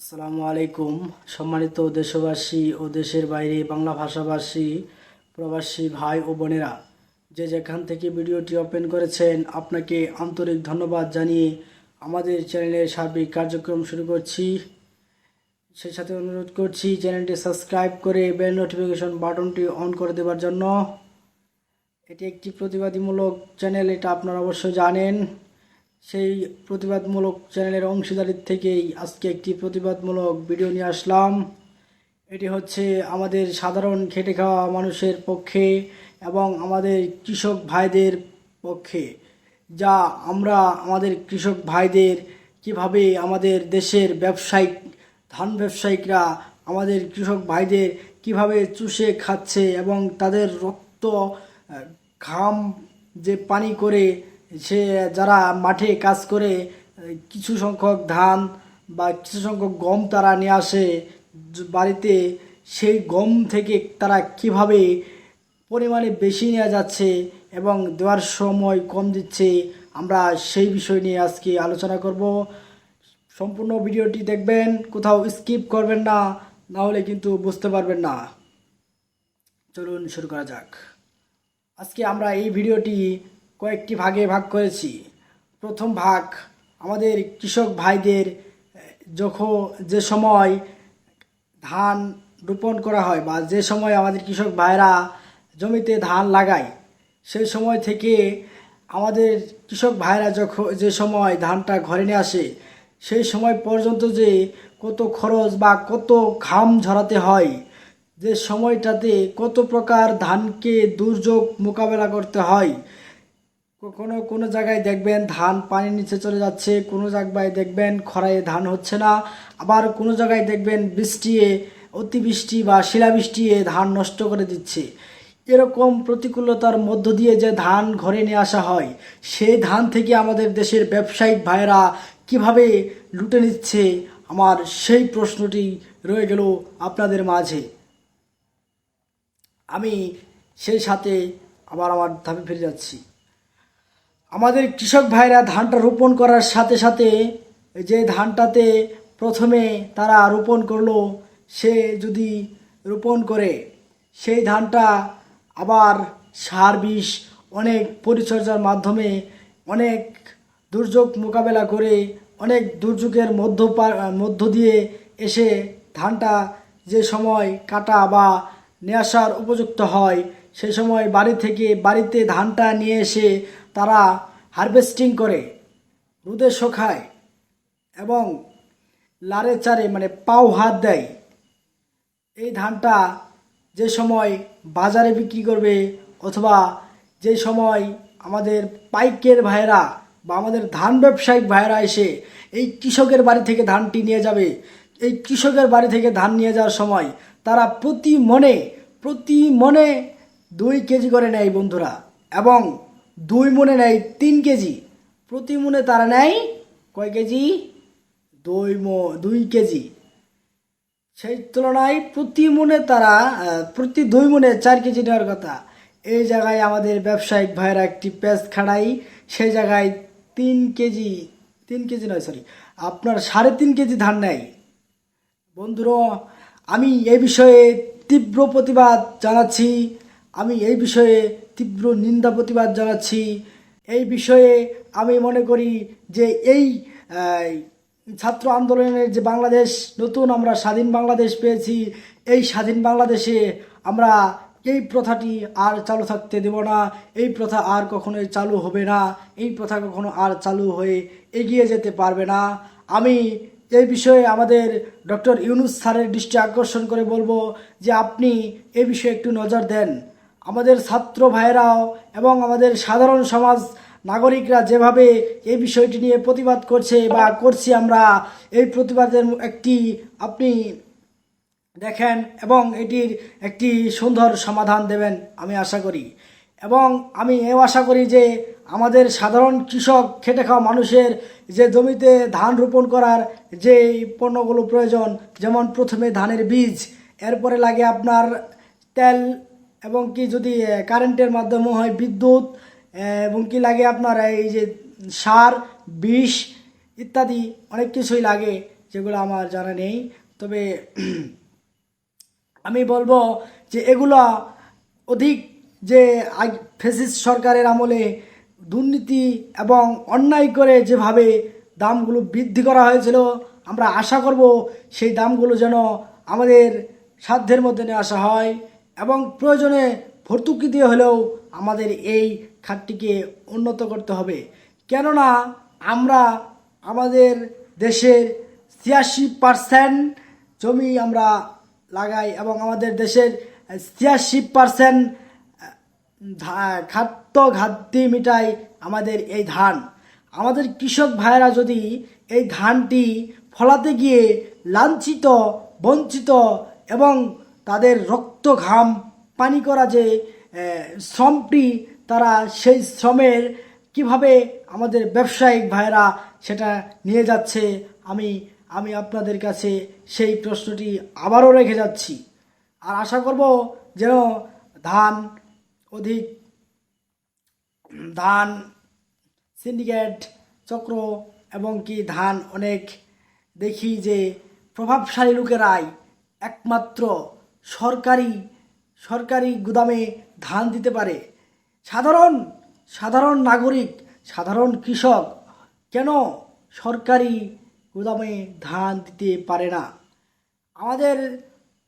আসসালামু আলাইকুম। সম্মানিত দেশবাসী ও দেশের বাইরে বাংলা ভাষাভাষী প্রবাসী ভাই ও বোনেরা, যে যেখান থেকে ভিডিওটি ওপেন করেছেন, আপনাকে আন্তরিক ধন্যবাদ জানিয়ে আমাদের চ্যানেলের সার্বিক কার্যক্রম শুরু করছি। সেই সাথে অনুরোধ করছি, চ্যানেলটি সাবস্ক্রাইব করে বেল নোটিফিকেশন বাটনটি অন করে দেওয়ার জন্য। এটি একটি প্রতিবাদীমূলক চ্যানেল, এটা আপনারা অবশ্যই জানেন। সেই প্রতিবাদমূলক চ্যানেলের অংশীদারির থেকেই আজকে একটি প্রতিবাদমূলক ভিডিও নিয়ে আসলাম। এটি হচ্ছে আমাদের সাধারণ খেটে খাওয়া মানুষের পক্ষে এবং আমাদের কৃষক ভাইদের পক্ষে, যা আমরা আমাদের কৃষক ভাইদের কীভাবে আমাদের দেশের ব্যবসায়িক, ধান ব্যবসায়িকরা আমাদের কৃষক ভাইদের কীভাবে চুষে, খাচ্ছে এবং তাদের রক্ত ঘাম যে পানি করে সে যারা মাঠে কাজ করে কিছু সংখ্যক ধান বা কিছু সংখ্যক গম তারা নিয়ে আসে বাড়িতে সেই গম থেকে তারা কীভাবে পরিমাণে বেশি নেওয়া যাচ্ছে এবং দেওয়ার সময় কম দিচ্ছে, আমরা সেই বিষয় নিয়ে আজকে আলোচনা করব। সম্পূর্ণ ভিডিওটি দেখবেন, কোথাও স্কিপ করবেন না না হলে কিন্তু বুঝতে পারবেন না। চলুন শুরু করা যাক। আজকে আমরা এই ভিডিওটি কয়েকটি ভাগে ভাগ করেছি। প্রথম ভাগ আমাদের কৃষক ভাইদের যখন যে সময় ধান রোপণ করা হয় বা যে সময় আমাদের কৃষক ভাইরা জমিতে ধান লাগায় সেই সময় থেকে আমাদের কৃষক ভাইরা যখন যে সময় ধানটা ঘরে নিয়ে আসে, সেই সময় পর্যন্ত যে কত খরচ বা কত ঘাম ঝরাতে হয়, যে সময়টাতে কত প্রকার ধানকে দুর্যোগ মোকাবেলা করতে হয় কোনো কোনো জায়গায় দেখবেন ধান পানির নিচে চলে যাচ্ছে, কোনো জায়গায় দেখবেন খরায় ধান হচ্ছে না। আবার কোনো জায়গায় দেখবেন বৃষ্টিয়ে অতিবৃষ্টি বা শিলাবৃষ্টিয়ে ধান নষ্ট করে দিচ্ছে। এরকম প্রতিকূলতার মধ্য দিয়ে যে ধান ঘরে নিয়ে আসা হয়, সেই ধান থেকে আমাদের দেশের ব্যবসায়িক ভাইয়েরা কীভাবে লুটে নিচ্ছে, আমার সেই প্রশ্নটি রয়ে গেল আপনাদের মাঝে। আমি সেই সাথে আবার আমার ধাপে ফিরে যাচ্ছি। আমাদের কৃষক ভাইরা ধানটা রোপণ করার সাথে সাথে যে ধানটাতে প্রথমে তারা রোপণ করল, সে যদি রোপণ করে, সেই ধানটা আবার সার বিষ, অনেক পরিচর্যার মাধ্যমে অনেক দুর্যোগ মোকাবেলা করে, অনেক দুর্যোগের মধ্য মধ্য দিয়ে এসে ধানটা যে সময় কাটা বা নিয়ে আসার উপযুক্ত হয় সেই সময় বাড়ি থেকে বাড়িতে ধানটা নিয়ে এসে তারা হারভেস্টিং করে, রোদে শোখায় এবং লারে চারে মানে পাও হাত দেয়। এই ধানটা যে সময় বাজারে বিক্রি করবে অথবা যে সময় আমাদের পাইকের ভাইয়েরা বা আমাদের ধান ব্যবসায়িক ভাইয়েরা এসে এই কৃষকের বাড়ি থেকে ধানটি নিয়ে যাবে, এই কৃষকের বাড়ি থেকে ধান নিয়ে যাওয়ার সময় তারা প্রতি মনে প্রতি মনে দুই কেজি করে নেয় বন্ধুরা। এবং দুই মনে নেয় তিন কেজি। প্রতি মনে তারা নেয় কয় কেজি? দুই মো, দুই কেজি। সেই তুলনায় প্রতি মনে তারা প্রতি দুই মনে চার কেজি নেওয়ার কথা। এই জায়গায় আমাদের ব্যবসায়িক ভাইয়েরা একটি পেঁচ খাড়াই, সেই জায়গায় তিন কেজি তিন কেজি নয় সরি আপনার সাড়ে তিন কেজি ধান নেয়। বন্ধুরা, আমি এই বিষয়ে তীব্র প্রতিবাদ জানাচ্ছি। আমি এই বিষয়ে তীব্র নিন্দা প্রতিবাদ জানাচ্ছি। এই বিষয়ে আমি মনে করি যে এই ছাত্র আন্দোলনের যে বাংলাদেশ, নতুন আমরা স্বাধীন বাংলাদেশ পেয়েছি, এই স্বাধীন বাংলাদেশে আমরা এই প্রথাটি আর চালু থাকতে দেব না। এই প্রথা আর কখনোই চালু হবে না। এই প্রথা কখনো আর চালু হয়ে এগিয়ে যেতে পারবে না। আমি এই বিষয়ে আমাদের ডক্টর ইউনুস স্যারের দৃষ্টি আকর্ষণ করে বলব যে আপনি এই বিষয়ে একটু নজর দেন। আমাদের ছাত্র ভাইয়েরাও এবং আমাদের সাধারণ সমাজ নাগরিকরা যেভাবে এই বিষয়টি নিয়ে প্রতিবাদ করছে বা করছি আমরা, এই প্রতিবাদের একটি আপনি দেখেন এবং এটির একটি সুন্দর সমাধান দেবেন আমি আশা করি। এবং আমি এও আশা করি যে আমাদের সাধারণ কৃষক খেটে খাওয়া মানুষের যে জমিতে ধান রোপণ করার যে পণ্যগুলো প্রয়োজন, যেমন প্রথমে ধানের বীজ, এরপরে লাগে আপনার তেল এবং কি যদি কারেন্টের মাধ্যমে হয় বিদ্যুৎ এবং কি লাগে আপনার এই যে সার, বিষ ইত্যাদি অনেক কিছুই লাগে যেগুলো আমার জানা নেই। তবে আমি বলব যে এগুলা অধিক যে ফেসিস্ট সরকারের আমলে দুর্নীতি এবং অন্যায় করে যেভাবে দামগুলো বৃদ্ধি করা হয়েছিল, আমরা আশা করব সেই দামগুলো যেন আমাদের সাধ্যের মধ্যে নিয়ে আসা হয়। এবং প্রয়োজনে ভর্তুকি দিয়ে হলেও আমাদের এই খাতটিকে উন্নত করতে হবে। কেননা আমরা আমাদের দেশের ছিয়াশি পার্সেন্ট জমি আমরা লাগাই এবং আমাদের দেশের ছিয়াশি পার্সেন্ট খাদ্য ঘাটতি মিটাই আমাদের এই ধান। আমাদের কৃষক ভাইয়েরা যদি এই ধানটি ফলাতে গিয়ে লাঞ্ছিত, বঞ্চিত এবং তাদের রক্ত ঘাম পানি করা যে শ্রমটি, তারা সেই শ্রমের কীভাবে আমাদের ব্যবসায়িক ভাইরা সেটা নিয়ে যাচ্ছে, আমি আমি আপনাদের কাছে সেই প্রশ্নটি আবারও রেখে যাচ্ছি। আর আশা করব যেন ধান অধিক, ধান সিন্ডিকেট, চক্র এবং কি ধান অনেক, দেখি যে প্রভাবশালী লোকেরাই একমাত্র সরকারি সরকারি গুদামে ধান দিতে পারে। সাধারণ সাধারণ নাগরিক, সাধারণ কৃষক কেন সরকারি গুদামে ধান দিতে পারে না? আমাদের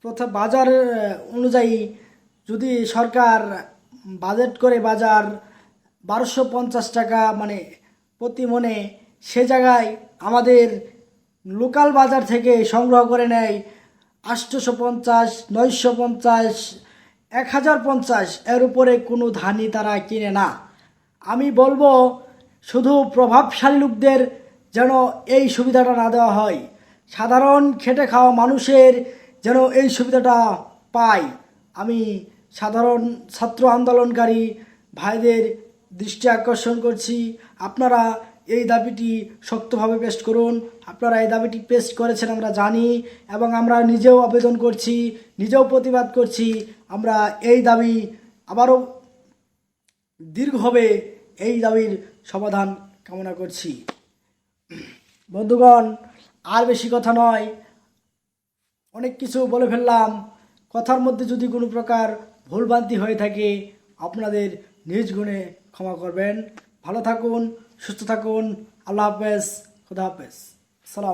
প্রথম বাজার অনুযায়ী যদি সরকার বাজেট করে বাজার বারোশো পঞ্চাশ টাকা মানে প্রতি মনে সে জায়গায় আমাদের লোকাল বাজার থেকে সংগ্রহ করে নেয় আটশোশো পঞ্চাশ, নয়শো পঞ্চাশ, এক হাজার পঞ্চাশ, এর উপরে কোনো ধানই তারা কিনে না। আমি বলব, শুধু প্রভাবশালী লোকদের যেন এই সুবিধাটা না দেওয়া হয়। সাধারণ খেটে খাওয়া মানুষের যেন এই সুবিধাটা পায়। আমি সাধারণ ছাত্র আন্দোলনকারী ভাইদের দৃষ্টি আকর্ষণ করছি। আপনারা এই দাবিটি শক্তভাবে পেস্ট করুন। আপনারা এই দাবিটি পেস্ট করেছেন আমরা জানি এবং আমরা নিজেও আবেদন করছি, নিজেও প্রতিবাদ করছি। আমরা এই দাবি আবারও দীর্ঘ হবে এই দাবির সমাধান কামনা করছি। বন্ধুগণ, আর বেশি কথা নয়, অনেক কিছু বলে ফেললাম। কথার মধ্যে যদি কোনো প্রকার ভুলভ্রান্তি হয়ে থাকে, আপনাদের নিজ গুণে ক্ষমা করবেন। ভালো থাকুন সুস্থ থাকুন। আল্লাহ হাফেজ। খুদা হাফেজ। সালাম